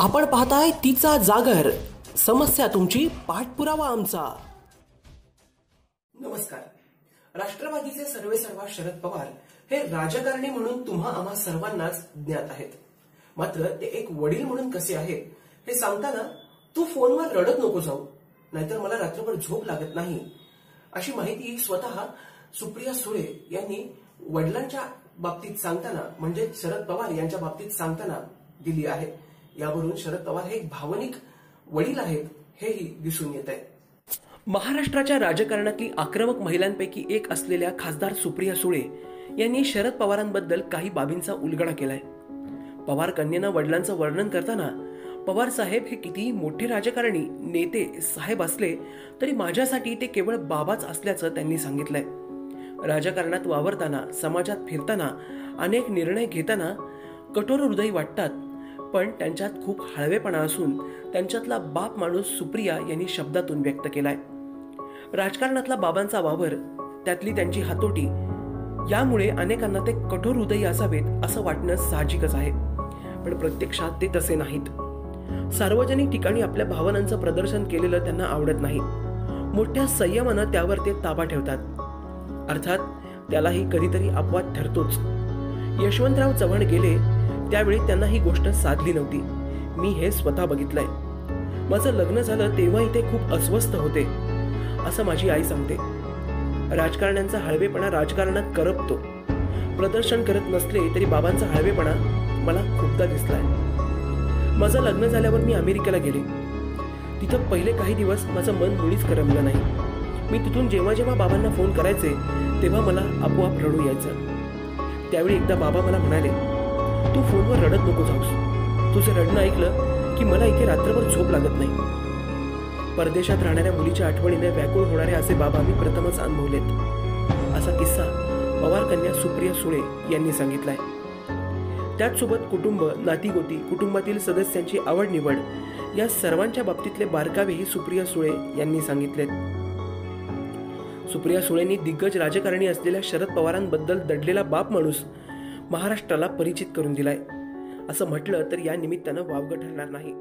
आपण पाहताय तिचा जागर. समस्या तुमची पाठपुरावा आमचा. नमस्कार. राष्ट्रवादीचे सर्वे सर्वा शरद पवार हे राजकारणी म्हणून तुम्हा आम्हा सर्वांनाच ज्ञात आहेत. मात्र ते एक वडील म्हणून कसे आहेत हे सांगताना तू फोनवर रडत नको जाऊ नाहीतर मला रात्रभर झोप लागत नाही. अशी माहिती स्वतः सुप्रिया सुळे यांनी वडिलांच्या बाबतीत सांगताना म्हणजे शरद पवार यांच्या बाबतीत सांगताना दिली आहे. यावरून शरद पवार हे एक भावनिक वडील आहेत हेही दिसून येत आहे. महाराष्ट्राच्या राजकारणातली आक्रमक महिलांपैकी एक असलेल्या खासदार सुप्रिया सुळे यांनी शरद पवारांबद्दल काही बाबींचा उलगडा केलाय. पवार कन्येनं वडिलांचं वर्णन करताना पवार साहेब हे कितीही मोठे राजकारणी नेते साहेब असले तरी माझ्यासाठी ते केवळ बाबाच असल्याचं त्यांनी सांगितलंय. राजकारणात वावरताना समाजात फिरताना अनेक निर्णय घेताना कठोर हृदयी वाटतात पण त्यांच्यात खूप हळवेपणा असून त्यांच्यातला बाप माणूस सुप्रिया यांनी शब्दातून व्यक्त केलाय. राजकारणातला बाबांचा वावर त्यातली त्यांची हातोटी यामुळे अनेकांना ते कठोर हृदयी असावेत असं वाटणं साहजिकच आहे. पण प्रत्यक्षात ते तसे नाहीत. सार्वजनिक ठिकाणी आपल्या भावनांचं प्रदर्शन केलेलं त्यांना आवडत नाही. मोठ्या संयमानं त्यावर ते ताबा ठेवतात. अर्थात त्यालाही कधीतरी अपवाद ठरतोच. यशवंतराव चव्हाण गेले त्यावेळी त्यांना ही गोष्ट साधली नव्हती. मी हे स्वतः बघितलंय. माझं लग्न झालं तेव्हाही ते खूप अस्वस्थ होते असं माझी आई सांगते. राजकारण्यांचा हळवेपणा राजकारणात करपतो. प्रदर्शन करत नसले तरी बाबांचा हळवेपणा मला खूपदा दिसलाय. माझं लग्न झाल्यावर मी अमेरिकेला गेले. तिथं पहिले काही दिवस माझं मन मुळीच करमलं नाही. मी तिथून जेव्हा जेव्हा बाबांना फोन करायचे तेव्हा मला आपोआप रडू यायचं. त्यावेळी एकदा बाबा मला म्हणाले तू फोनवर रडत नको जाऊस. तुझं रडणं ऐकलं की मला इथे रात्रभर झोप लागत नाही. परदेशात राहणाऱ्या मुलीच्या आठवणीने व्याकुळ होणारे असे बाबा मी प्रथमच अनुभवलेत. असा किस्सा पवार कन्या सुप्रिया सुळे यांनी सांगितलाय. त्याचसोबत कुटुंब नातीगोती कुटुंबातील सदस्यांची आवड निवड या सर्वांच्या बाबतीतले बारकावेही सुप्रिया सुळे यांनी सांगितलेत. सुप्रिया सुळेंनी दिग्गज राजकारणी असलेल्या शरद पवारांबद्दल दडलेला बाप माणूस महाराष्ट्राला परिचित करून दिलाय. असं म्हटलं तर या निमित्तानं वावगं ठरणार नाही.